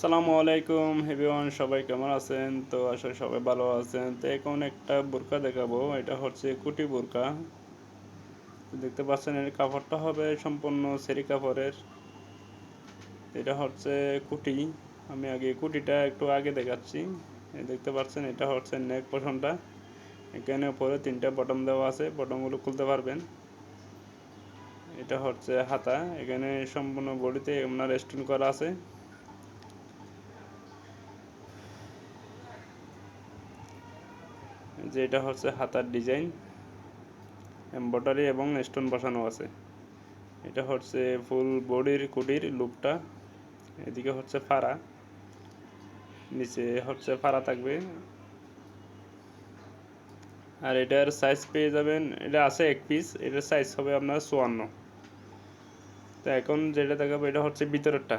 সালামু আলাইকুম হেভিওয়ান সবাই কেমন আছেন? তো আসলে সবাই ভালো আছেন। তো এখন একটা বোরকা দেখাবো, এটা হচ্ছে কুটি বোরকা। দেখতে পাচ্ছেন, এর কাপড়টা হবে সম্পূর্ণ সেরি কাপড়ের এটা হচ্ছে কুটি। আমি আগে কুটিটা একটু আগে দেখাচ্ছি। দেখতে পাচ্ছেন, এটা হচ্ছে নেক পোষণটা এখানে উপরে তিনটা বটম দেওয়া আছে বটমগুলো খুলতে পারবেন। এটা হচ্ছে হাতা। এখানে সম্পূর্ণ বডিতে আপনার স্টোন করা আছে। যে এটা হচ্ছে হাতার ডিজাইন এমব্রয়ডারি এবং স্টোন বসানো আছে। এটা হচ্ছে ফুল বডির কুটির লুকটা এদিকে হচ্ছে ফাড়া, নিচে হচ্ছে ফাড়া থাকবে। আর এটার সাইজ পেয়ে যাবেন, এটা আছে এক পিস এটার সাইজ হবে আপনার চুয়ান্ন। তো এখন যেটা দেখাবো, এটা হচ্ছে ভিতরেরটা।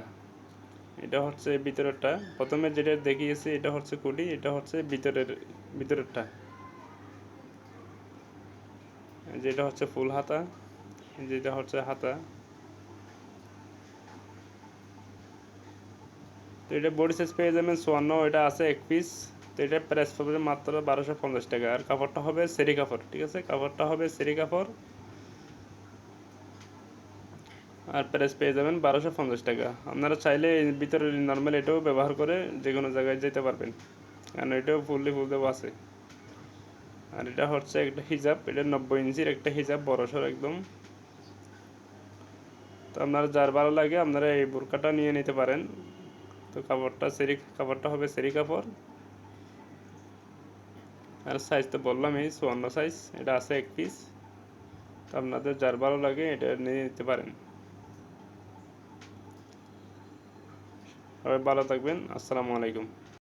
এটা হচ্ছে ভিতরেরটা। প্রথমে যেটা দেখিয়েছি, এটা হচ্ছে কুটি, এটা হচ্ছে ভিতরের, ভিতরেরটা। যেটা হচ্ছে ফুল হাতা, যেটা হচ্ছে হাতা। তো এটা বডি সাইজ পেয়ে যাবেন চুয়ান্ন, এটা আছে এক পিস তো এটা প্রাইস পড়বে মাত্র বারোশো পঞ্চাশ টাকা। আর কাপড়টা হবে সেরি কাপড়, ঠিক আছে? কাপড়টা হবে সেরি কাপড়। আর প্রাইস পেয়ে যাবেন বারোশো পঞ্চাশ টাকা। আপনারা চাইলে ভিতরে নর্মাল এটাও ব্যবহার করে যে কোনো জায়গায় যেতে পারবেন। কারণ এটাও ফুললি ফুল দেওয়া আছে। আর এটা হচ্ছে একটা হিজাব, এটা নব্বই ইঞ্চির একটা হিজাব বড়সর একদম। তো আপনার যার ভালো লাগে আপনারা এই বোরকাটা নিয়ে নিতে পারেন। তো কাপড়টা সেরি কাপড়টা হবে সেরি কাপড়। আর সাইজ তো বললাম এই চুয়ান্ন সাইজ এটা আছে এক পিস তো আপনাদের যার ভালো লাগে এটা নিয়ে নিতে পারেন। সবাই ভালো থাকবেন, আসসালামু আলাইকুম।